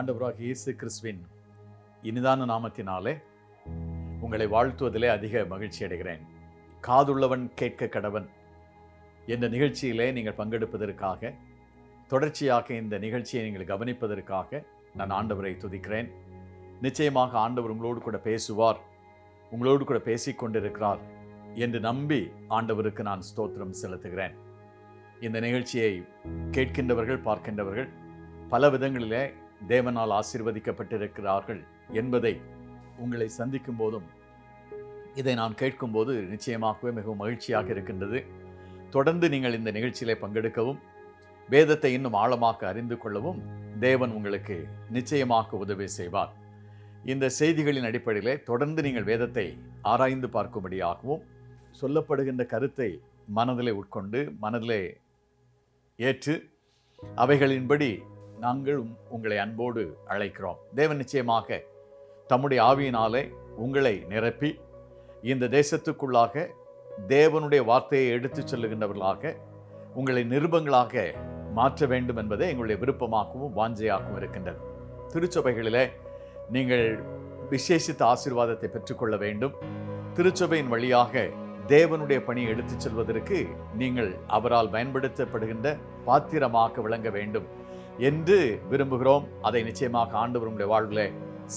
ஆண்டவராக இயேசு கிறிஸ்துவின் இனிதான நாமத்தினாலே உங்களை வாழ்த்துவதிலே அதிக மகிழ்ச்சி அடைகிறேன். காதுள்ளவன் கேட்க கடவன். என்ற நிகழ்ச்சியிலே நீங்கள் பங்கெடுப்பதற்காக தொடர்ச்சியாக இந்த நிகழ்ச்சியை நீங்கள் கவனிப்பதற்காக நான் ஆண்டவரை துதிக்கிறேன். நிச்சயமாக ஆண்டவர் உங்களோடு கூட பேசுவார் உங்களோடு கூட பேசிக் கொண்டிருக்கிறார் என்று நம்பி ஆண்டவருக்கு நான் ஸ்தோத்திரம் செலுத்துகிறேன். இந்த நிகழ்ச்சியை கேட்கின்றவர்கள் பார்க்கின்றவர்கள் பல விதங்களிலே தேவனால் ஆசீர்வதிக்கப்பட்டிருக்கிறார்கள் என்பதை உங்களை சந்திக்கும் போதும் இதை நான் கேட்கும்போது நிச்சயமாகவே மிகவும் மகிழ்ச்சியாக இருக்கின்றது. தொடர்ந்து நீங்கள் இந்த நிகழ்ச்சியிலே பங்கெடுக்கவும் வேதத்தை இன்னும் ஆழமாக அறிந்து கொள்ளவும் தேவன் உங்களுக்கு நிச்சயமாக உதவி செய்வார். இந்த செய்திகளின் அடிப்படையிலே தொடர்ந்து நீங்கள் வேதத்தை ஆராய்ந்து பார்க்கும்படியாகவும் சொல்லப்படுகின்ற கருத்தை மனதிலே உட்கொண்டு மனதிலே ஏற்று அவைகளின்படி நாங்கள் உங்களை அன்போடு அழைக்கிறோம். தேவன் நிச்சயமாக தம்முடைய ஆவியினாலே உங்களை நிரப்பி இந்த தேசத்துக்குள்ளாக தேவனுடைய வார்த்தையை எடுத்துச் செல்லுகின்றவர்களாக உங்களை நிருபங்களாக மாற்ற வேண்டும் என்பதே எங்களுடைய விருப்பமாகவும் வாஞ்சையாகவும் இருக்கின்றது. திருச்சபைகளிலே நீங்கள் விசேஷித்த ஆசீர்வாதத்தை பெற்றுக்கொள்ள வேண்டும். திருச்சபையின் வழியாக தேவனுடைய பணியை எடுத்துச் செல்வதற்கு நீங்கள் அவரால் பயன்படுத்தப்படுகின்ற பாத்திரமாக விளங்க வேண்டும். என்று விரும்புகிறோம். அதை நிச்சயமாக ஆண்டவர் உங்களுடைய வாழ்வில்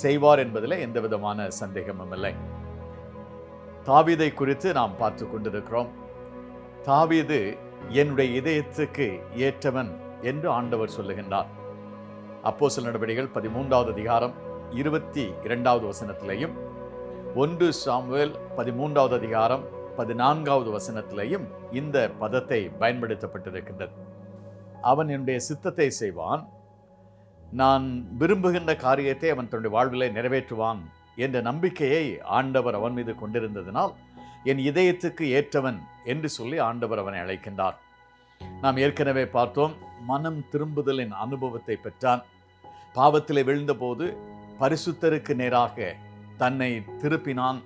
செய்வார் என்பதில் எந்த விதமான சந்தேகமும் இல்லை. தாவீதை குறித்து நாம் பார்த்து கொண்டிருக்கிறோம். தாவீது என்னுடைய இதயத்துக்கு ஏற்றவன் என்று ஆண்டவர் சொல்லுகின்றார். அப்போ சில நடவடிக்கைகள் பதிமூன்றாவது அதிகாரம் இருபத்தி இரண்டாவது வசனத்திலையும் ஒன்று சாமுவேல் பதிமூன்றாவது அதிகாரம் பதினான்காவது வசனத்திலையும் இந்த பதத்தை பயன்படுத்தப்பட்டிருக்கின்றது. அவன் என்னுடைய சித்தத்தை செய்வான். நான் விரும்புகின்ற காரியத்தை அவன் தன்னுடைய வாழ்விலை நிறைவேற்றுவான் என்ற நம்பிக்கையை ஆண்டவர் அவன் மீது கொண்டிருந்ததினால் என் இதயத்துக்கு ஏற்றவன் என்று சொல்லி ஆண்டவர் அவனை அழைக்கின்றார். நாம் ஏற்கனவே பார்த்தோம் மனம் திரும்புதலின் அனுபவத்தை பெற்றான். பாவத்தில் விழுந்தபோது பரிசுத்தருக்கு நேராக தன்னை திருப்பினான்.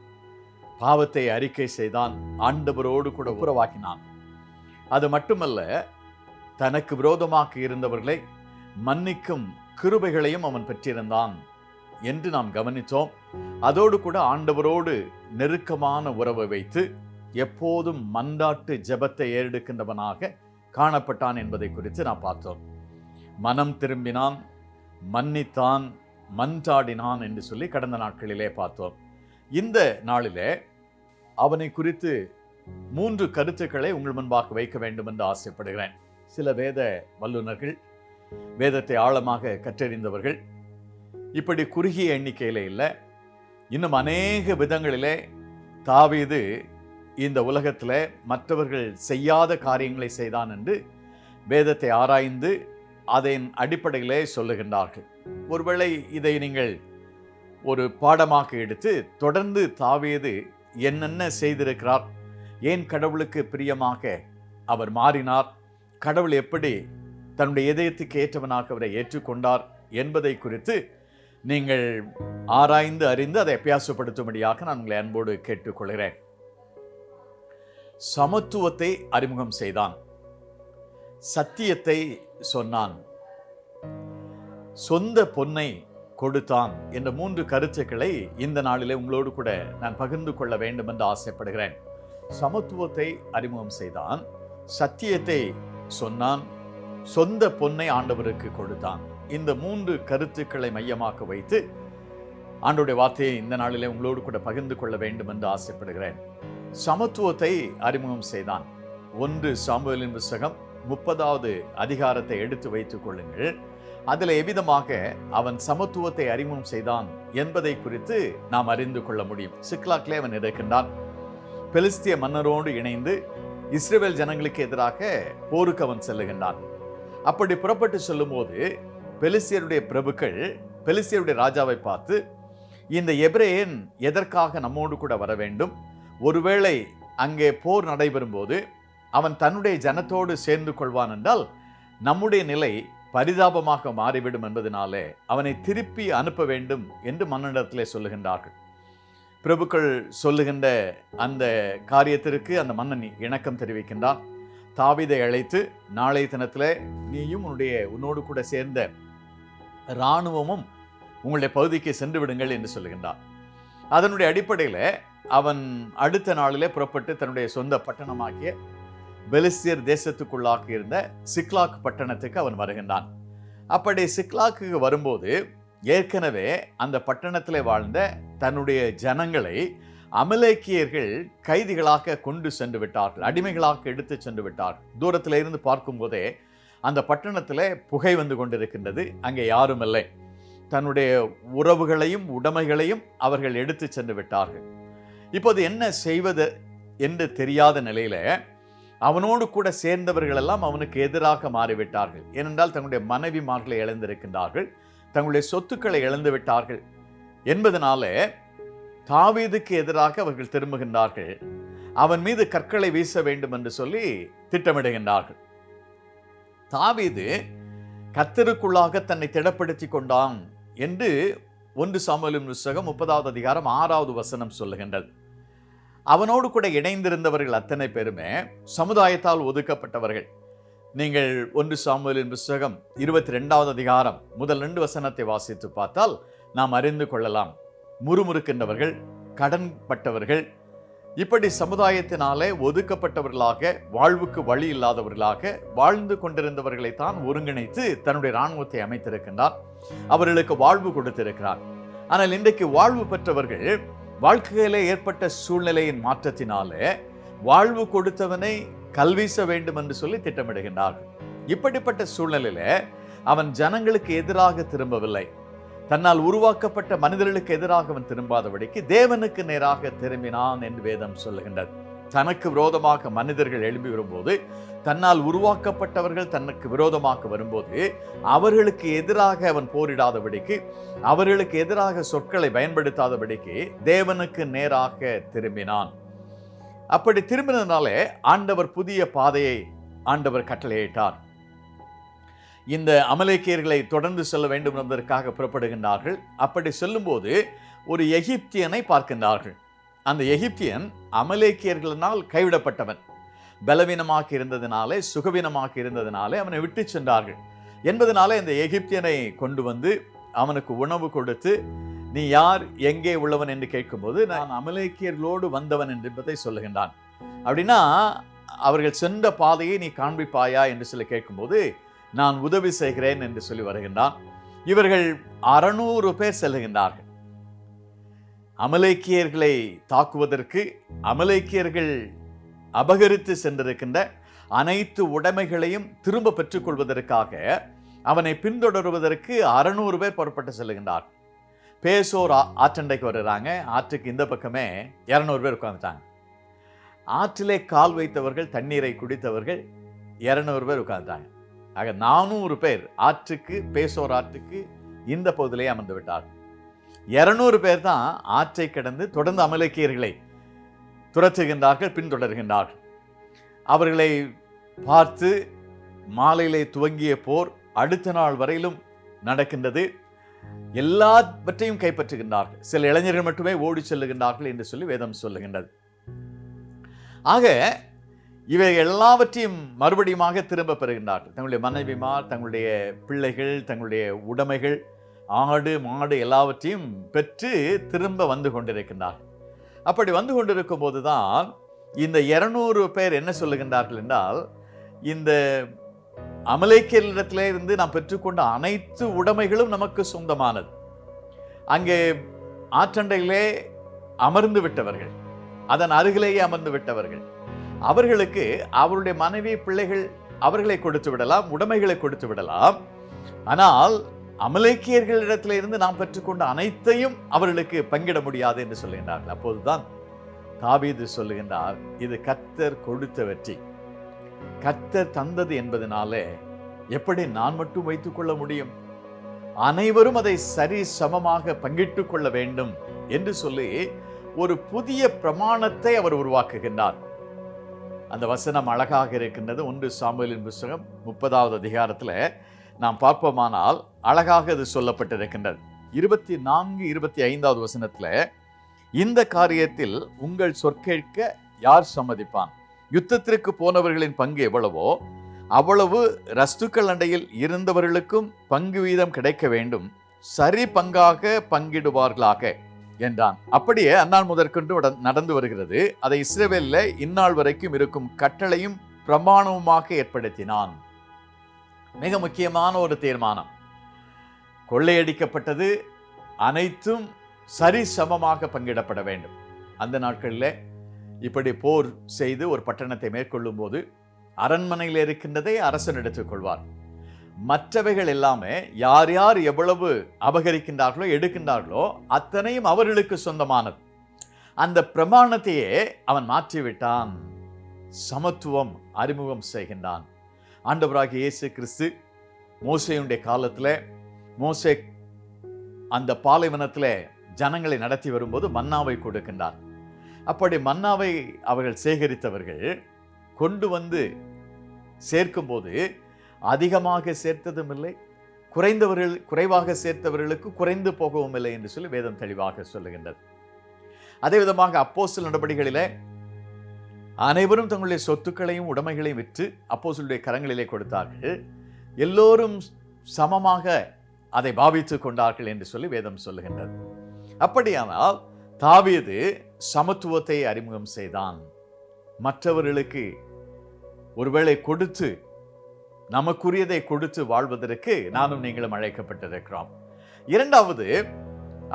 பாவத்தை அறிக்கை செய்தான் ஆண்டவரோடு கூட உறவாக்கினான். அது மட்டுமல்ல தனக்கு விரோதமாக இருந்தவர்களை மன்னிக்கும் கிருபைகளையும் அவன் பெற்றிருந்தான் என்று நாம் கவனித்தோம். அதோடு கூட ஆண்டவரோடு நெருக்கமான உறவை வைத்து எப்போதும் மண்டாட்டு ஜெபத்தை ஏறெடுக்கின்றவனாக காணப்பட்டான் என்பதை குறித்து நாம் பார்த்தோம். மனம் திரும்பினான் மன்னித்தான் மன்றாடினான் என்று சொல்லி கடந்த நாட்களிலே பார்த்தோம். இந்த நாளிலே அவனை குறித்து மூன்று கருத்துக்களை உங்கள் முன்பாக வைக்க வேண்டும் என்று ஆசைப்படுகிறேன். சில வேத வல்லுநர்கள் வேதத்தை ஆழமாக கற்றறிந்தவர்கள் இப்படி குறுகிய எண்ணிக்கையில் இல்லை இன்னும் அநேக விதங்களிலே தாவீது இந்த உலகத்தில் மற்றவர்கள் செய்யாத காரியங்களை செய்தான் என்று வேதத்தை ஆராய்ந்து அதன் அடிப்படையிலே சொல்லுகின்றார்கள். ஒருவேளை இதை நீங்கள் ஒரு பாடமாக எடுத்து தொடர்ந்து தாவியது என்னென்ன செய்திருக்கிறார் ஏன் கடவுளுக்கு பிரியமாக அவர் மாறினார் கடவுள் எப்படி தன்னுடைய இதயத்துக்கு ஏற்றவனாக அவரை ஏற்றுக்கொண்டார் என்பதை குறித்து நீங்கள் ஆராய்ந்து அறிந்து அதை அபியாசப்படுத்தும்படியாக நான் உங்களை அன்போடு கேட்டுக்கொள்கிறேன். சமத்துவத்தை அறிமுகம் செய்தான். சத்தியத்தை சொன்னான். சொந்த பொன்னை கொடுத்தான் என்ற மூன்று கருத்துக்களை இந்த நாளிலே உங்களோடு கூட நான் பகிர்ந்து கொள்ள வேண்டும் என்று ஆசைப்படுகிறேன். சமத்துவத்தை அறிமுகம் செய்தான். சத்தியத்தை சொன்னான் சொந்த பொன்னை ஆண்டவருக்கு கொடுத்தான். இந்த மூன்று கருத்துக்களை மையமாக வைத்து ஆண்டோடைய வார்த்தையை இந்த நாளிலே உங்களோடு கூட பகிர்ந்து கொள்ள வேண்டும் என்று ஆசைப்படுகிறேன். சமத்துவத்தை அறிமுகம் செய்தான். ஒன்று சாமுவேலின் புஸ்தகம் முப்பதாவது அதிகாரத்தை எடுத்து வைத்துக் கொள்ளுங்கள். அதில் எவ்விதமாக அவன் சமத்துவத்தை அறிமுகம் செய்தான் என்பதை குறித்து நாம் அறிந்து கொள்ள முடியும். சிக்லாக்லே அவன் இருக்கின்றான் பெலிஸ்திய மன்னரோடு இணைந்து இஸ்ரேல் ஜனங்களுக்கு எதிராக போருக்கு அவன் செல்லுகின்றான். அப்படி புறப்பட்டு சொல்லும்போது பெலிசியருடைய பிரபுக்கள் பெலிசியருடைய ராஜாவை பார்த்து இந்த எப்ரேன் எதற்காக நம்மோடு கூட வர வேண்டும்? ஒருவேளை அங்கே போர் நடைபெறும் போது அவன் தன்னுடைய ஜனத்தோடு சேர்ந்து கொள்வான் என்றால் நம்முடைய நிலை பரிதாபமாக மாறிவிடும் என்பதனாலே அவனை திருப்பி அனுப்ப வேண்டும் என்று மன்னனிடத்திலே சொல்லுகின்றார்கள். பிரபுக்கள் சொல்லுகின்ற அந்த காரியத்திற்கு அந்த மன்னன் இணக்கம் தெரிவிக்கின்றான். தாவிதை அழைத்து நாளை தினத்தில் நீயும் உன்னுடைய உன்னோடு கூட சேர்ந்த இராணுவமும் உங்களுடைய பகுதிக்கு சென்று விடுங்கள் என்று சொல்லுகின்றான். அதனுடைய அடிப்படையில் அவன் அடுத்த நாளிலே புறப்பட்டு தன்னுடைய சொந்த பட்டணமாகிய பெலிஸ்தியர் தேசத்துக்குள்ளாக இருந்த சிக்லாக் பட்டணத்துக்கு அவன் வருகின்றான். அப்படி சிக்லாக்கு வரும்போது ஏற்கனவே அந்த பட்டணத்தில் வாழ்ந்த தன்னுடைய ஜனங்களை அமலேக்கியர்கள் கைதிகளாக கொண்டு சென்று விட்டார்கள் அடிமைகளாக எடுத்து சென்று விட்டார்கள். தூரத்தில் இருந்து பார்க்கும்போதே அந்த பட்டணத்தில் புகை வந்து கொண்டிருக்கின்றது. அங்கே யாரும் இல்லை. தன்னுடைய உறவுகளையும் உடைமைகளையும் அவர்கள் எடுத்து சென்று விட்டார்கள். இப்போது என்ன செய்வது என்று தெரியாத நிலையில் அவனோடு கூட சேர்ந்தவர்கள் எல்லாம் அவனுக்கு எதிராக மாறிவிட்டார்கள். ஏனென்றால் தங்களுடைய மனைவிமார்களை இழந்திருக்கின்றார்கள். தங்களுடைய சொத்துக்களை இழந்து விட்டார்கள். என்பதனால தாவீதுக்கு எதிராக அவர்கள் திரும்புகின்றார்கள். அவன் மீது கற்களை வீச வேண்டும் என்று சொல்லி திட்டமிடுகின்றார்கள். தாவீது கத்தருக்குள்ளாக தன்னை திடப்படுத்தி கொண்டான் என்று ஒன்று சாமுவேலின் புஸ்தகம் முப்பதாவது அதிகாரம் ஆறாவது வசனம் சொல்லுகின்றது. அவனோடு கூட இணைந்திருந்தவர்கள் அத்தனை பேருமே சமுதாயத்தால் ஒதுக்கப்பட்டவர்கள். நீங்கள் ஒன்று சாமுவேலின் புஸ்தகம் இருபத்தி ரெண்டாவது அதிகாரம் முதல் ரெண்டு வசனத்தை வாசித்து பார்த்தால் நாம் அறிந்து கொள்ளலாம். முறுமுறுக்கின்றவர்கள் கடன்பட்டவர்கள் இப்படி சமுதாயத்தினாலே ஒதுக்கப்பட்டவர்களாக வாழ்வுக்கு வழி இல்லாதவர்களாக வாழ்ந்து கொண்டிருந்தவர்களை தான் ஒருங்கிணைத்து தன்னுடைய இராணுவத்தை அமைத்திருக்கின்றார். அவர்களுக்கு வாழ்வு கொடுத்திருக்கிறார். ஆனால் இன்றைக்கு வாழ்வு பெற்றவர்கள் வாழ்க்கையிலே ஏற்பட்ட சூழ்நிலையின் மாற்றத்தினாலே வாழ்வு கொடுத்தவனை கல்வீச வேண்டும் என்று சொல்லி திட்டமிடுகின்றார்கள். இப்படிப்பட்ட சூழ்நிலையில அவன் ஜனங்களுக்கு எதிராக திரும்பவில்லை. தன்னால் உருவாக்கப்பட்ட மனிதர்களுக்கு எதிராக அவன் திரும்பாதபடிக்கு தேவனுக்கு நேராக திரும்பினான் என்று வேதம் சொல்லுகின்றது. தனக்கு விரோதமாக மனிதர்கள் எழும்பி வரும்போது தன்னால் உருவாக்கப்பட்டவர்கள் தனக்கு விரோதமாக வரும்போது அவர்களுக்கு எதிராக அவன் போரிடாதபடிக்கு அவர்களுக்கு எதிராக சொற்களை பயன்படுத்தாதபடிக்கு தேவனுக்கு நேராக திரும்பினான். அப்படி திரும்பினதுனாலே ஆண்டவர் புதிய பாதையை ஆண்டவர் கட்டளையிட்டார். இந்த அமலேக்கியர்களை தொடர்ந்து செல்ல வேண்டும் என்பதற்காக புறப்படுகின்றார்கள். அப்படி செல்லும்போது ஒரு எகிப்தியனை பார்க்கின்றார்கள். அந்த எகிப்தியன் அமலேக்கியர்களினால் கைவிடப்பட்டவன். பலவீனமாக இருந்ததினாலே சுகவீனமாக இருந்ததினாலே அவனை விட்டு சென்றார்கள். என்பதனாலே இந்த எகிப்தியனை கொண்டு வந்து அவனுக்கு உணவு கொடுத்து நீ யார் எங்கே உள்ளவன் என்று கேட்கும்போது நான் அமலேக்கியர்களோடு வந்தவன் என்பதை சொல்லுகின்றான். அப்படின்னா அவர்கள் சென்ற பாதையை நீ காண்பிப்பாயா என்று சொல்லி கேட்கும்போது நான் உதவி செய்கிறேன் என்று சொல்லி வருகின்றான். இவர்கள் அறநூறு பேர் செல்லுகின்றார்கள். அமலேக்கியர்களை தாக்குவதற்கு அமலேக்கியர்கள் அபகரித்து சென்றிருக்கின்ற அனைத்து உடைமைகளையும் திரும்ப பெற்றுக்கொள்வதற்காக அவனை பின்தொடருவதற்கு அறநூறு பேர் புறப்பட்டு செல்லுகின்றார் பேசோர் ஆ- ஆற்றண்டைக்கு வருகிறாங்க. ஆற்றுக்கு இந்த பக்கமே இரநூறு பேர் உட்காந்துட்டாங்க ஆற்றிலே கால் வைத்தவர்கள் தண்ணீரை குடித்தவர்கள் இரநூறு பேர் உட்காந்துட்டாங்க ஆக நானூறு பேர் ஆற்றுக்கு பேசோர் ஆற்றுக்கு இந்த பகுதியிலே அமர்ந்து விட்டார். இரநூறு பேர் தான் ஆற்றை கடந்து தொடர்ந்து அமலக்கியர்களை துரத்துகின்றார்கள் பின்தொடர்கின்றார்கள். அவர்களை பார்த்து மாலையிலே துவங்கிய போர் அடுத்த நாள் வரையிலும் நடக்கின்றது. எல்லாவற்றையும் கைப்பற்றுகின்றார்கள். சில இளைஞர்கள் மட்டுமே ஓடி செல்லுகின்றார்கள் என்று சொல்லி வேதம் சொல்லுகின்றது. ஆக இவை எல்லாவற்றையும் மறுபடியுமாக திரும்ப பெறுகின்றார்கள். தங்களுடைய மனைவிமார் தங்களுடைய பிள்ளைகள் தங்களுடைய உடைமைகள் ஆடு மாடு எல்லாவற்றையும் பெற்று திரும்ப வந்து கொண்டிருக்கின்றார்கள். அப்படி வந்து கொண்டிருக்கும் போதுதான் இந்த இருநூறு பேர் என்ன சொல்லுகின்றார்கள் என்றால் இந்த அமலேக்கியரிடத்திலே இருந்து நாம் பெற்றுக்கொண்ட அனைத்து உடைமைகளும் நமக்கு சொந்தமானது. அங்கே ஆற்றண்டையிலே அமர்ந்து விட்டவர்கள் அதன் அருகிலேயே அமர்ந்து விட்டவர்கள். அவர்களுக்கு அவருடைய மனைவி பிள்ளைகள் அவர்களை கொடுத்து விடலாம் உடைமைகளை கொடுத்து விடலாம். ஆனால் அமலேக்கியர்களிடத்தில் இருந்து நாம் பெற்றுக்கொண்ட அனைத்தையும் அவர்களுக்கு பங்கிட முடியாது என்று சொல்லுகின்றார்கள். அப்போதுதான் தாவீது சொல்லுகின்றார் இது கத்தர் கொடுத்த வெற்றி. கத்தர் தந்தது என்பதனாலே எப்படி நான் மட்டும் வைத்துக் கொள்ள முடியும்? அனைவரும் அதை சரி சமமாக பங்கிட்டுக் கொள்ள வேண்டும் என்று சொல்லி ஒரு புதிய பிரமாணத்தை அவர் உருவாக்குகின்றார். அந்த வசனம் அழகாக இருக்கின்றது. ஒன்று சாமுவேலின் புஸ்தகம் முப்பதாவது அதிகாரத்தில் நாம் பார்ப்போமானால் அழகாக அது சொல்லப்பட்டிருக்கின்றது. இருபத்தி நான்கு இருபத்தி ஐந்தாவது வசனத்தில் இந்த காரியத்தில் உங்கள் சொற்கேட்க யார் சம்மதிப்பான்? யுத்தத்திற்கு போனவர்களின் பங்கு எவ்வளவோ அவ்வளவு ரஸ்துக்கள் அண்டையில் இருந்தவர்களுக்கும் பங்கு வீதம் கிடைக்க வேண்டும். சரி பங்காக பங்கிடுவார்களாக என்றான். அப்படியே அந்நாள் முதற்கொண்டு உடன் நடந்து வருகிறது. அதை இஸ்ரேவேலில் இந்நாள் வரைக்கும் இருக்கும் கட்டளையும் பிரமாணமுமாக ஏற்படுத்தினான். மிக முக்கியமான ஒரு தீர்மானம். கொள்ளையடிக்கப்பட்டது அனைத்தும் சரி சமமாக பங்கிடப்பட வேண்டும். அந்த நாட்களில் இப்படி போர் செய்து ஒரு பட்டணத்தை மேற்கொள்ளும் போது அரண்மனையில் இருக்கின்றதை அரசன் எடுத்துக்கொள்வார். மற்றவைகள் எல்லாமே யார் யார் எவ்வளவு அபகரிக்கின்றார்களோ எடுக்கின்றார்களோ அத்தனையும் அவர்களுக்கு சொந்தமானது. அந்த பிரமாணத்தையே அவன் மாற்றிவிட்டான். சமத்துவம் அறிமுகம் செய்கின்றான். ஆண்டவராக இயேசு கிறிஸ்து மோசையுடைய காலத்தில் மோசே அந்த பாலைவனத்தில் ஜனங்களை நடத்தி வரும்போது மன்னாவை கொடுக்கின்றார். அப்படி மன்னாவை அவர்கள் சேகரித்தவர்கள் கொண்டு வந்து சேர்க்கும்போது அதிகமாக சேர்த்ததும் இல்லை குறைந்தவர்கள் குறைவாக சேர்த்தவர்களுக்கு குறைந்து போகவும் இல்லை என்று சொல்லி வேதம் தெளிவாக சொல்லுகின்றது. அதே விதமாக அப்போசல் நடபடிகளிலே அனைவரும் தங்களுடைய சொத்துக்களையும் உடைமைகளையும் விற்று அப்போசலுடைய கரங்களிலே கொடுத்தார்கள். எல்லோரும் சமமாக அதை பாவித்துக் கொண்டார்கள் என்று சொல்லி வேதம் சொல்லுகின்றது. அப்படியானால் தாவியது சமத்துவத்தை அறிமுகம் செய்தான். மற்றவர்களுக்கு ஒருவேளை கொடுத்து நமக்குரியதை கொடுத்து வாழ்வதற்கு நானும் நீங்களும் அழைக்கப்பட்டிருக்கிறோம். இரண்டாவது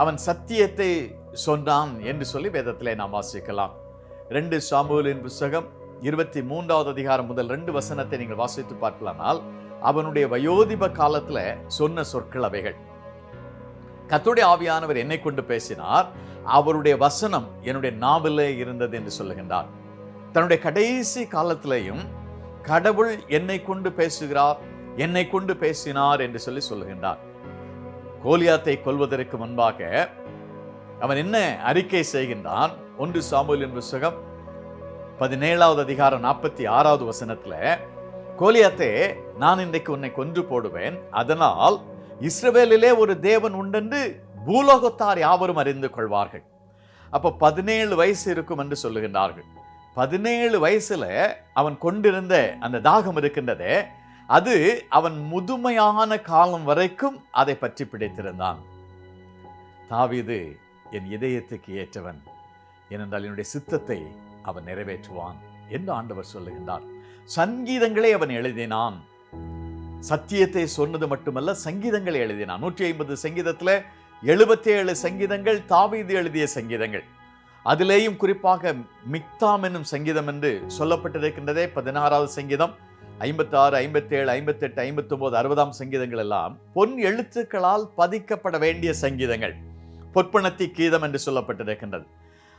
அவன் சத்தியத்தை சொன்னான் என்று சொல்லி வேதத்திலே நாம் வாசிக்கலாம். ரெண்டு சாமுவலின் புஸ்தகம் இருபத்தி மூன்றாவது அதிகாரம் முதல் ரெண்டு வசனத்தை நீங்கள் வாசித்து பார்க்கலானால் அவனுடைய வயோதிப காலத்துல சொன்ன சொற்கள் அவைகள். கத்துடைய ஆவியானவர் என்னை கொண்டு பேசினார் அவருடைய வசனம் என்னுடைய நாவிலே இருந்தது என்று சொல்லுகின்றார். தன்னுடைய கடைசி காலத்திலேயும் கடவுள் என்னை கொண்டு பேசுகிறார் என்னை கொண்டு பேசினார் என்று சொல்லி சொல்லுகின்றார். கோலியாத்தை கொல்வதற்கு முன்பாக அவன் என்ன அறிக்கை செய்கின்றான்? ஒன்று சாமுவேலின் புஸ்தகம் பதினேழாவது அதிகாரம் நாற்பத்தி ஆறாவது வசனத்துல கோலியாத்தே நான் இன்றைக்கு உன்னை கொன்று போடுவேன் அதனால் இஸ்ரவேலிலே ஒரு தேவன் உண்டென்று பூலோகத்தார் யாவரும் அறிந்து கொள்வார்கள். அப்போ பதினேழு வயசு இருக்கும் என்று சொல்லுகின்றார்கள். பதினேழு வயசுல அவன் கொண்டிருந்த அந்த தாகம் இருக்கின்றதே அது அவன் முதுமையான காலம் வரைக்கும் அதை பற்றி பிடித்திருந்தான். தாவிது என் இதயத்துக்கு ஏற்றவன் ஏனென்றால் என்னுடைய சித்தத்தை அவன் நிறைவேற்றுவான் என்று ஆண்டவர் சொல்லுகின்றார். சங்கீதங்களை அவன் எழுதினான். சத்தியத்தை சொன்னது மட்டுமல்ல சங்கீதங்களை எழுதினான். நூற்றி ஐம்பது சங்கீதத்தில் எழுபத்தி ஏழு சங்கீதங்கள் தாவீது எழுதிய சங்கீதங்கள். அதிலேயும் குறிப்பாக மிக்தாம் என்னும் சங்கீதம் என்று சொல்லப்பட்டிருக்கின்றதே பதினாறாவது சங்கீதம். ஐம்பத்தாறு ஐம்பத்தேழு ஐம்பத்தெட்டு ஐம்பத்தொம்போது அறுபதாம் சங்கீதங்கள் எல்லாம் பொன் எழுத்துக்களால் பதிக்கப்பட வேண்டிய சங்கீதங்கள். பொற்பணத்தி கீதம் என்று சொல்லப்பட்டிருக்கின்றது.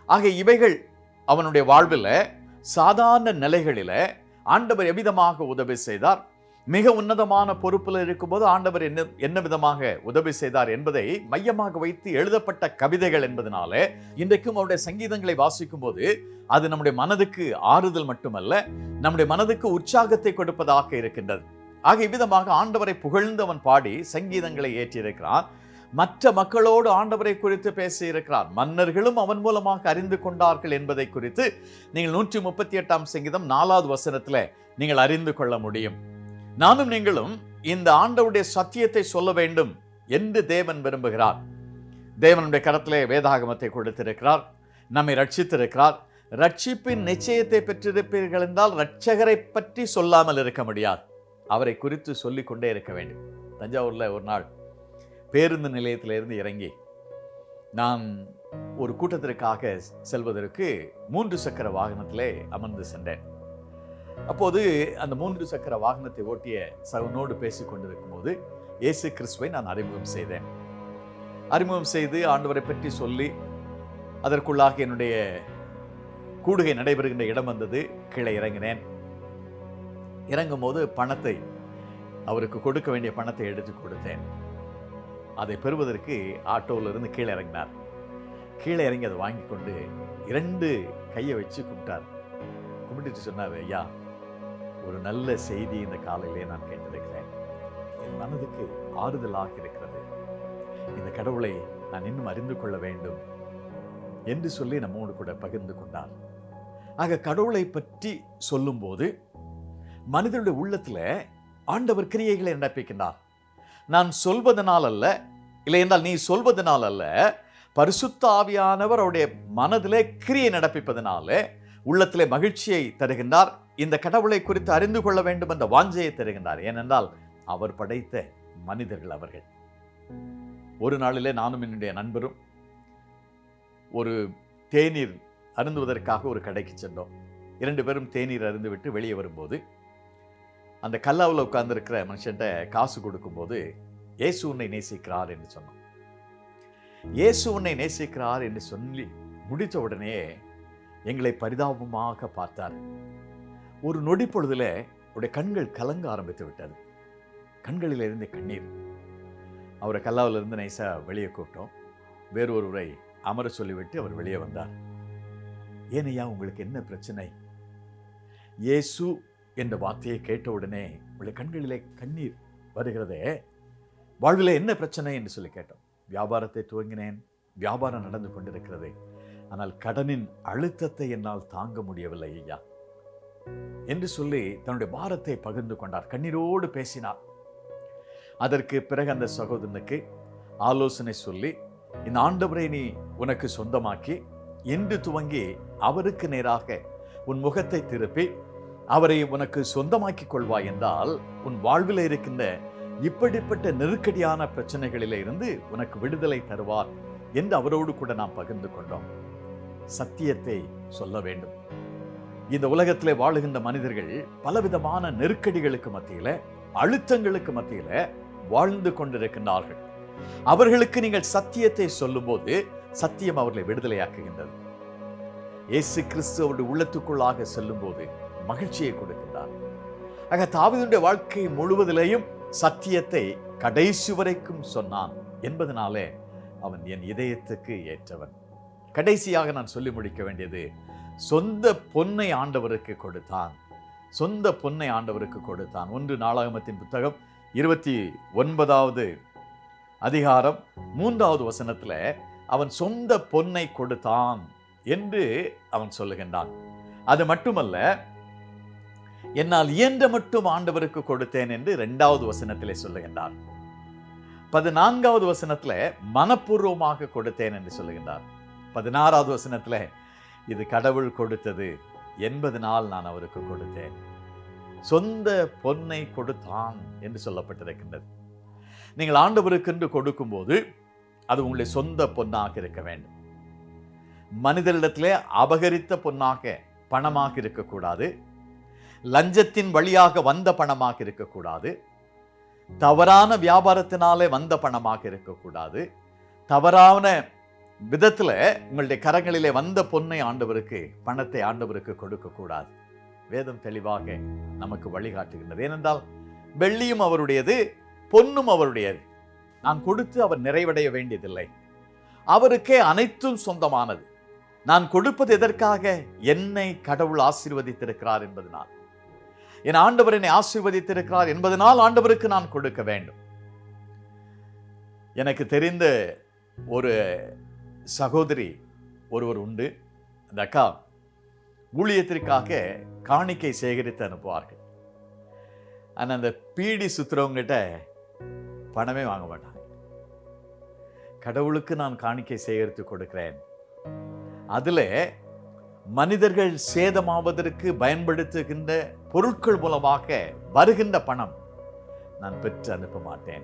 ஆக இவைகள் அவனுடைய வாழ்வில் சாதாரண நிலைகளில் ஆண்டவர் எவ்விதமாக உதவி செய்தார்? மிக உன்னதமான பொறுப்பில் இருக்கும்போது ஆண்டவர் என்ன என்ன விதமாக உதவி செய்தார் என்பதை மையமாக வைத்து எழுதப்பட்ட கவிதைகள் என்பதனால இன்றைக்கும் அவருடைய சங்கீதங்களை வாசிக்கும் போது அது நம்முடைய மனதுக்கு ஆறுதல் மட்டுமல்ல நம்முடைய மனதுக்கு உற்சாகத்தை கொடுப்பதாக இருக்கின்றது. ஆக இவ்விதமாக ஆண்டவரை புகழ்ந்து அவன் பாடி சங்கீதங்களை ஏற்றியிருக்கிறான் மற்ற மக்களோடு ஆண்டவரை குறித்து பேசியிருக்கிறார். மன்னர்களும் அவன் மூலமாக அறிந்து கொண்டார்கள் என்பதை குறித்து நீங்கள் நூற்றி முப்பத்தி எட்டாம் சங்கீதம் நாலாவது வசனத்தில் நீங்கள் அறிந்து கொள்ள முடியும். நானும் நீங்களும் இந்த ஆண்டவுடைய சத்தியத்தை சொல்ல வேண்டும் என்று தேவன் விரும்புகிறார். தேவனுடைய கரத்திலே வேதாகமத்தை கொடுத்திருக்கிறார். நம்மை ரட்சித்திருக்கிறார். ரட்சிப்பின் நிச்சயத்தை பெற்றிருப்பீர்கள் என்றால் ரட்சகரை பற்றி சொல்லாமல் இருக்க முடியாது. அவரை குறித்து சொல்லி கொண்டே இருக்க வேண்டும். தஞ்சாவூரில் ஒரு நாள் பேருந்து நிலையத்திலிருந்து இறங்கி நான் ஒரு கூட்டத்திற்காக செல்வதற்கு மூன்று சக்கர வாகனத்திலே அமர்ந்து சென்றேன். அப்போது அந்த மூன்று சக்கர வாகனத்தை ஓட்டிய சகனோடு பேசி கொண்டிருக்கும் போது இயேசு கிறிஸ்துவை நான் அறிமுகம் செய்தேன். அறிமுகம் செய்து ஆண்டவரை பற்றி சொல்லி அதற்குள்ளாக என்னுடைய கூடுகை நடைபெறுகின்ற இடம் வந்தது. கீழே இறங்கினேன். இறங்கும் போது பணத்தை அவருக்கு கொடுக்க வேண்டிய பணத்தை எடுத்து கொடுத்தேன். அதை பெறுவதற்கு ஆட்டோவிலிருந்து கீழே இறங்கினார். கீழே இறங்கி அதை வாங்கி கொண்டு இரண்டு கையை வச்சு கும்பிட்டார் கும்பிட்டுட்டு சொன்னார் ஐயா ஒரு நல்ல செய்தி இந்த காலையிலே நான் கேட்டிருக்கிறேன். என் மனதுக்கு ஆறுதலாக இருக்கிறது. இந்த கடவுளை நான் இன்னும் அறிந்து கொள்ள வேண்டும் என்று சொல்லி நம்மோடு கூட பகிர்ந்து கொண்டார். ஆக கடவுளை பற்றி சொல்லும்போது மனிதனுடைய உள்ளத்துல ஆண்டவர் கிரியைகளை நடப்பிக்கின்றார் நான் சொல்வதனால் அல்ல இல்லை என்றால் நீ சொல்வதனால் அல்ல பரிசுத்த ஆவியானவர் அவருடைய மனதிலே கிரியை நடப்பிப்பதனால உள்ளத்திலே மகிழ்ச்சியை தருகின்றார். இந்த கடவுளை குறித்து அறிந்து கொள்ள வேண்டும் என்ற வாஞ்சையை தருகின்றார். ஏனென்றால் அவர் படைத்த மனிதர்கள் அவர்கள். ஒரு நாளிலே நானும் என்னுடைய நண்பரும் ஒரு தேநீர் அருந்துவதற்காக ஒரு கடைக்கு சென்றோம். இரண்டு பேரும் தேநீர் அருந்துவிட்டு வெளியே வரும்போது அந்த கல்லாவில் உட்கார்ந்துருக்கிற மனுஷன்ட்ட காசு கொடுக்கும்போது இயேசு உன்னை நேசிக்கிறார் என்று சொன்னோம் இயேசு உன்னை நேசிக்கிறார் என்று சொல்லி முடித்த உடனே எங்களை பரிதாபமாக பார்த்தார். ஒரு நொடி பொழுதுல அவருடைய கண்கள் கலங்க ஆரம்பித்து விட்டது. கண்களில் இருந்த கண்ணீர். அவரை கல்லாவிலிருந்து நைஸாக வெளியே கூப்பிட்டோம். வேறொருவரை அமர சொல்லிவிட்டு அவர் வெளியே வந்தார். ஏனையா உங்களுக்கு என்ன பிரச்சனை? இயேசு என்ற வார்த்தையை கேட்ட உடனே உங்களுடைய கண்களிலே கண்ணீர் வருகிறதே. வாழ்வில் என்ன பிரச்சனை? என்று சொல்லி கேட்டோம். வியாபாரத்தை துவங்கினேன். வியாபாரம் நடந்து கொண்டிருக்கிறது. ஆனால் கடனின் அழுத்தத்தை என்னால் தாங்க முடியவில்லை ஐயா. என்று சொல்லி தன்னுடைய பாரத்தை பகிர்ந்து கொண்டார். கண்ணீரோடு பேசினார். அதற்கு பிறகு அந்த சகோதரனுக்கு ஆலோசனை சொல்லி இந்த ஆண்டவரை நீ உனக்கு சொந்தமாக்கி என்று துவங்கி அவருக்கு நேராக உன் முகத்தை திருப்பி அவரை உனக்கு சொந்தமாக்கிக் கொள்வாய் என்றால் உன் வாழ்வில் இருக்கின்ற இப்படிப்பட்ட நெருக்கடியான பிரச்சனைகளிலிருந்து உனக்கு விடுதலை தருவார் என்று அவரோடு கூட நாம் பகிர்ந்து கொண்டோம். சத்தியத்தை சொல்ல வேண்டும். இந்த உலகத்திலே வாழுகின்ற மனிதர்கள் பலவிதமான நெருக்கடிகளுக்கு மத்தியில் அழுத்தங்களுக்கு மத்தியில் வாழ்ந்து கொண்டிருக்கின்றார்கள். அவர்களுக்கு நீங்கள் சத்தியத்தை சொல்லும்போது சத்தியம் அவர்களை விடுதலையாக்குகின்றது. இயேசு கிறிஸ்து அவருடைய உள்ளத்துக்குள்ளாக செல்லும்போது மகிழ்ச்சியை கொடுக்கின்றார். ஆக தாவீதுடைய வாழ்க்கை முழுவதிலேயும் சத்தியத்தை கடைசி வரைக்கும் சொன்னான் என்பதனாலே அவன் என் இதயத்துக்கு ஏற்றவன். கடைசியாக நான் சொல்லி முடிக்க வேண்டியது சொந்த பொன்னை ஆண்டவருக்கு கொடுத்தான். சொந்த பொன்னை ஆண்டவருக்கு கொடுத்தான். ஒன்று நாளாகமத்தின் புத்தகம் இருபத்தி ஒன்பதாவது அதிகாரம் மூன்றாவது வசனத்துல அவன் சொந்த பொன்னை கொடுத்தான் என்று அவன் சொல்லுகின்றான். அது மட்டுமல்ல என்னால் இயன்ற மட்டும் ஆண்டவருக்கு கொடுத்தேன் என்று இரண்டாவது வசனத்திலே சொல்லுகின்றார் பதினான்காவது வசனத்துல மனப்பூர்வமாக கொடுத்தேன் என்று சொல்லுகின்றார் பதினாறாவது வசனத்தில் இது கடவுள் கொடுத்தது எண்பது நாள் நான் அவருக்கு கொடுத்தேன். சொந்த பொன்னை கொடுத்தான் என்று சொல்லப்பட்டிருக்கின்றது. நீங்கள் ஆண்டவருக்கென்று கொடுக்கும்போது அது உங்களுடைய சொந்த பொன்னாக இருக்க வேண்டும். மனிதரிடத்திலே அபகரித்த பொன்னாக பணமாக இருக்கக்கூடாது. லஞ்சத்தின் வழியாக வந்த பணமாக இருக்கக்கூடாது. தவறான வியாபாரத்தினாலே வந்த பணமாக இருக்கக்கூடாது. தவறான விதத்துல உங்களுடைய கரங்களிலே வந்த பொன்னை ஆண்டவருக்கு பணத்தை ஆண்டவருக்கு கொடுக்கக்கூடாது. வேதம் தெளிவாக நமக்கு வழிகாட்டுகின்றது. ஏனென்றால் வெள்ளியும் அவருடையது பொன்னும் அவருடையது. நான் கொடுத்து அவர் நிறைவடைய வேண்டியதில்லை. அவருக்கே அனைத்தும் சொந்தமானது. நான் கொடுப்பது எதற்காக? என்னை கடவுள் ஆசீர்வதித்திருக்கிறார் என்பதனால். என் ஆண்டவர் என்னை ஆசீர்வதித்திருக்கிறார் என்பதனால் ஆண்டவருக்கு நான் கொடுக்க வேண்டும். எனக்கு தெரிந்த ஒரு சகோதரி ஒருவர் உண்டு. அந்த அக்கா ஊழியத்திற்காக காணிக்கை சேகரித்து அனுப்புவார்கள். ஆனால் அந்த பீடி சுத்துறவங்ககிட்ட பணமே வாங்க மாட்டாங்க. கடவுளுக்கு நான் காணிக்கை சேகரித்து கொடுக்கிறேன். அதுல மனிதர்கள் சேதமாவதற்கு பயன்படுத்துகின்ற பொருட்கள் மூலமாக வருகின்ற பணம் நான் பெற்று அனுப்ப மாட்டேன்.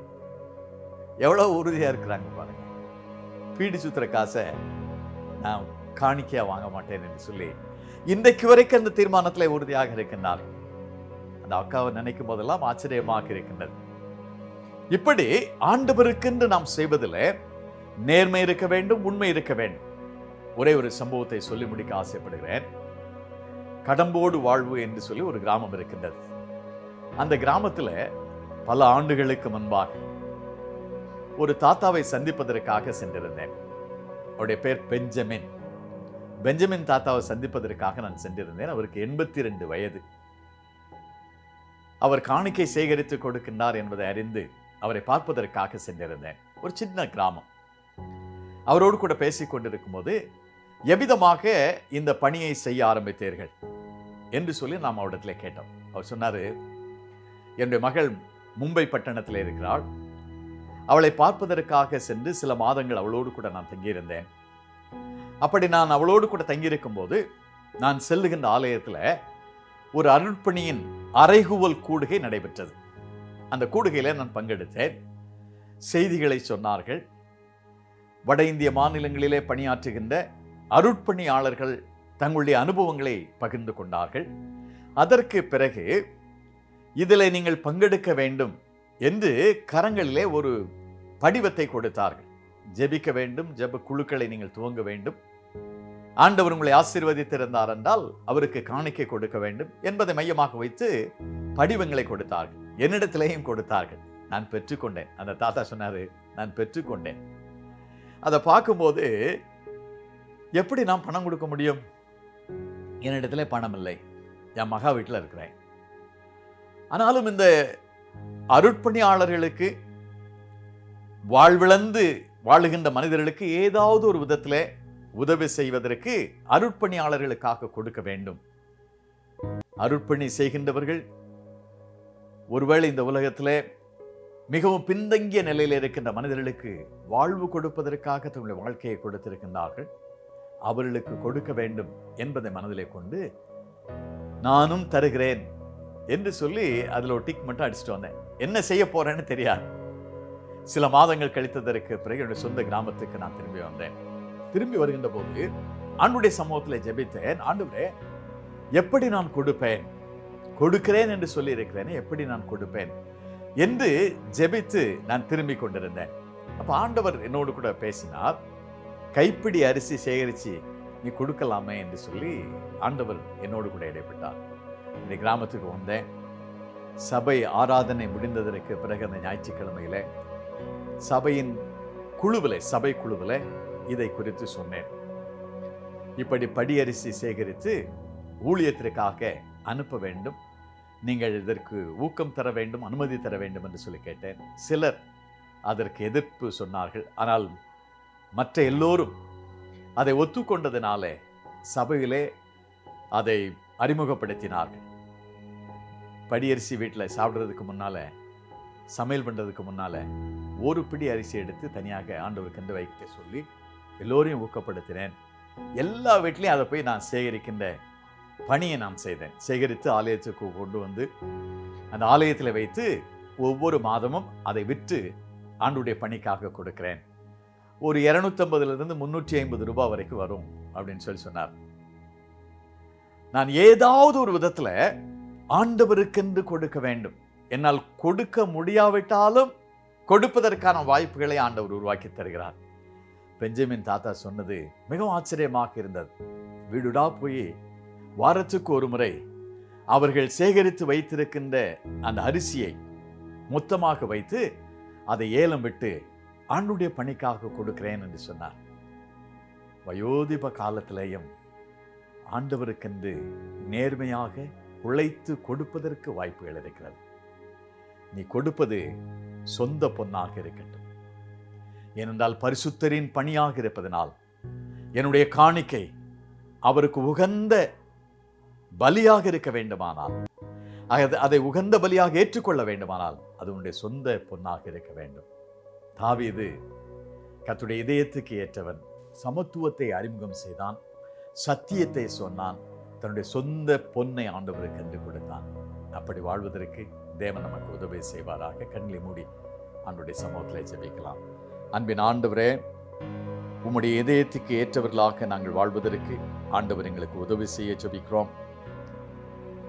எவ்வளவு உறுதியா இருக்கிறாங்க பாருங்க. பீடி சுத்துற காசை நான் காணிக்கையா வாங்க மாட்டேன் என்று சொல்லி இன்றைக்கு வரைக்கும் அந்த தீர்மானத்தில் உறுதியாக இருக்கின்றார் அந்த அக்காவை நினைக்கும் போதெல்லாம் ஆச்சரியமாக இருக்கின்றது. இப்படி ஆண்டவருக்கென்று நாம் செய்வதில் நேர்மை இருக்க வேண்டும் உண்மை இருக்க வேண்டும். ஒரே ஒரு சம்பவத்தை சொல்லி முடிக்க ஆசைப்படுகிறேன். கடம்போடு வாழ்வு என்று சொல்லி ஒரு கிராமம் இருக்கின்றது. அந்த கிராமத்துல பல ஆண்டுகளுக்கு முன்பாக ஒரு தாத்தாவை சந்திப்பதற்காக சென்றிருந்தேன். அவருடைய பேர் பெஞ்சமின். பெஞ்சமின் தாத்தாவை சந்திப்பதற்காக நான் சென்றிருந்தேன். அவருக்கு எண்பத்தி ரெண்டு வயது. அவர் காணிக்கை சேகரித்து கொடுக்கின்றார் என்பதை அறிந்து அவரை பார்ப்பதற்காக சென்றிருந்தேன். ஒரு சின்ன கிராமம். அவரோடு கூட பேசிக் கொண்டிருக்கும் போது எவ்விதமாக இந்த பணியை செய்ய ஆரம்பித்தீர்கள்? என்று சொல்லி நாம் அவரிடத்தில் கேட்டோம். அவர் சொன்னார் என்னுடைய மகள் மும்பை பட்டணத்தில் இருக்கிறாள். அவளை பார்ப்பதற்காக சென்று சில மாதங்கள் அவளோடு கூட நான் தங்கியிருந்தேன். அப்படி நான் அவளோடு கூட தங்கியிருக்கும் போது நான் செல்லுகின்ற ஆலயத்தில் ஒரு அருட்பணியின் அறைகுவல் கூடுகை நடைபெற்றது. அந்த கூடுகையில் நான் பங்கெடுத்தேன். செய்திகளை சொன்னார்கள். வட இந்திய மாநிலங்களிலே பணியாற்றுகின்ற அருட்பணியாளர்கள் தங்களுடைய அனுபவங்களை பகிர்ந்து கொண்டார்கள். அதற்கு பிறகு இதில் நீங்கள் பங்கெடுக்க வேண்டும் என்று கரங்களிலே ஒரு படிவத்தை கொடுத்தார்கள். ஜெபிக்க வேண்டும் ஜெப குழுக்களை நீங்கள் துவங்க வேண்டும். ஆண்டவர் உங்களை ஆசீர்வதித்திருந்தார் என்றால் அவருக்கு காணிக்கை கொடுக்க வேண்டும் என்பதை மையமாக வைத்து படிவங்களை கொடுத்தார்கள். என்னிடத்திலேயும் கொடுத்தார்கள். நான் பெற்றுக்கொண்டேன். அந்த தாத்தா சொன்னாரு நான் பெற்றுக்கொண்டேன். அதை பார்க்கும்போது எப்படி நான் பணம் கொடுக்க முடியும்? என்னிடத்துல பணம் இல்லை. என் மகா வீட்டில் இருக்கிறேன். ஆனாலும் இந்த அருட்பணியாளர்களுக்கு வாழ்விழந்து வாழுகின்ற மனிதர்களுக்கு ஏதாவது ஒரு விதத்தில் உதவி செய்வதற்கு அருட்பணியாளர்களுக்காக கொடுக்க வேண்டும். அருட்பணி செய்கின்றவர்கள் ஒருவேளை இந்த உலகத்தில் மிகவும் பின்தங்கிய நிலையில் இருக்கின்ற மனிதர்களுக்கு வாழ்வு கொடுப்பதற்காக தங்களுடைய வாழ்க்கையை கொடுத்திருக்கின்றார்கள். அவர்களுக்கு கொடுக்க வேண்டும் என்பதை மனதிலே கொண்டு நானும் தருகிறேன் என்று சொல்லி அதில் ஒரு டிக் மட்டும் அடிச்சுட்டு வந்தேன். என்ன செய்ய போறேன்னு தெரியாது. சில மாதங்கள் கழித்ததற்கு பிறகு என்னுடைய சொந்த கிராமத்துக்கு நான் திரும்பி வந்தேன். திரும்பி வருகின்ற போது ஆண்டுடைய சமூகத்தில் ஜெபித்தேன் ஆண்டுவரே எப்படி நான் கொடுப்பேன்? கொடுக்கிறேன் என்று சொல்லி இருக்கிறேனே எப்படி நான் கொடுப்பேன்? என்று ஜெபித்து நான் திரும்பி கொண்டிருந்தேன். அப்போ ஆண்டவர் என்னோடு கூட பேசினார் கைப்பிடி அரிசி சேகரித்து நீ கொடுக்கலாமே? என்று சொல்லி ஆண்டவர் என்னோடு கூட இடைப்பட்டார். இந்த கிராமத்துக்கு வந்தேன். சபை ஆராதனை முடிந்ததற்கு பிறகு அந்த ஞாயிற்றுக்கிழமையில சபையின் குழுவில் சபை குழுவில் இதை குறித்து சொன்னேன். இப்படி படியரிசி சேகரித்து ஊழியத்திற்காக அனுப்ப வேண்டும். நீங்கள் இதற்கு ஊக்கம் தர வேண்டும் அனுமதி தர வேண்டும் என்று சொல்லி கேட்டேன். சிலர் அதற்கு எதிர்ப்பு சொன்னார்கள். ஆனால் மற்ற எல்லோரும் அதை ஒத்துக்கொண்டதினாலே சபையிலே அதை அறிமுகப்படுத்தினார்கள். படியரிசி வீட்டில் சாப்பிட்றதுக்கு முன்னால் சமையல் பண்ணுறதுக்கு முன்னால் ஒரு பிடி அரிசி எடுத்து தனியாக ஆண்டவருக்கென்று வைக்க சொல்லி எல்லோரையும் ஊக்கப்படுத்தினேன். எல்லா வீட்லேயும் அதை போய் நான் சேகரிக்கின்ற பணியை நான் செய்தேன். சேகரித்து ஆலயத்துக்கு கொண்டு வந்து அந்த ஆலயத்தில் வைத்து ஒவ்வொரு மாதமும் அதை விற்று ஆண்டுடைய பணிக்காக கொடுக்கிறேன். ஒரு இரநூத்தம்பதுலேருந்து முந்நூற்றி ஐம்பது ரூபாய் வரைக்கும் வரும் அப்படின்னு சொல்லி சொன்னார். நான் ஏதாவது ஒரு விதத்தில் ஆண்டவருக்கென்று கொடுக்க வேண்டும். என்னால் கொடுக்க முடியாவிட்டாலும் கொடுப்பதற்கான வாய்ப்புகளை ஆண்டவர் உருவாக்கி தருகிறார். பெஞ்சமின் தாத்தா சொன்னது மிகவும் ஆச்சரியமாக இருந்தது. வீடுடா போய் வாரத்துக்கு ஒரு முறை அவர்கள் சேகரித்து வைத்திருக்கின்ற அந்த அரிசியை மொத்தமாக வைத்து அதை ஏலம் விட்டு ஆண்டுடைய பணிக்காக கொடுக்கிறேன் என்று சொன்னார். வயோதிப காலத்திலேயும் ஆண்டவருக்கென்று நேர்மையாக உழைத்து கொடுப்பதற்கு வாய்ப்புகள் இருக்கிறது. நீ கொடுப்பது சொந்த பொன்னாக இருக்கட்டும். ஏனென்றால் பரிசுத்தரின் பணியாக இருப்பதனால் என்னுடைய காணிக்கை அவருக்கு உகந்த பலியாக இருக்க வேண்டுமானால் அது அதை உகந்த பலியாக ஏற்றுக்கொள்ள வேண்டுமானால் அது உன்னுடைய சொந்த பொன்னாக இருக்க வேண்டும். தாவீது கத்துடைய இதயத்துக்கு ஏற்றவன் சமத்துவத்தை அறிமுகம் செய்தான் சத்தியத்தை சொன்னான் தன்னுடைய சொந்த பொன்னை ஆண்டவருக்கு என்று கொடுத்தான். அப்படி வாழ்வதற்கு தேவன் நமக்கு உதவி செய்வாராக. கண்களை மூடி ஆண்டுடைய சமூகத்தில் ஜெபிக்கலாம். அன்பின் ஆண்டவரே உம்முடைய இதயத்துக்கு ஏற்றவர்களாக நாங்கள் வாழ்வதற்கு ஆண்டவர் எங்களுக்கு உதவி செய்ய ஜெபிக்கிறோம்.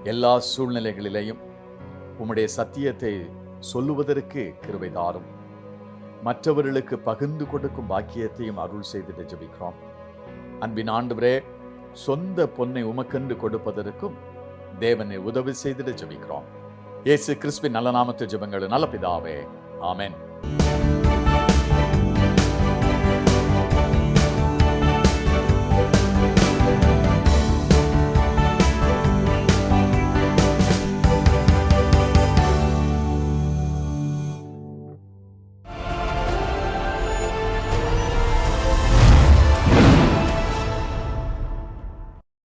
எல்லா சூழ்நிலைகளிலேயும் உம்முடைய சத்தியத்தை சொல்லுவதற்கு கிருபை தாரும். மற்றவர்களுக்கு பகிர்ந்து கொடுக்கும் பாக்கியத்தையும் அருள் செய்துட்டு ஜபிக்கிறோம். அன்பின் ஆண்டவரே சொந்த பொன்னை உமக்கென்று கொடுப்பதற்கும் தேவனை உதவி செய்துட்டு ஜபிக்கிறோம். இயேசு கிறிஸ்துவின் நல்ல நாமத்து ஜெபங்கள். நல்ல பிதாவே. ஆமேன்.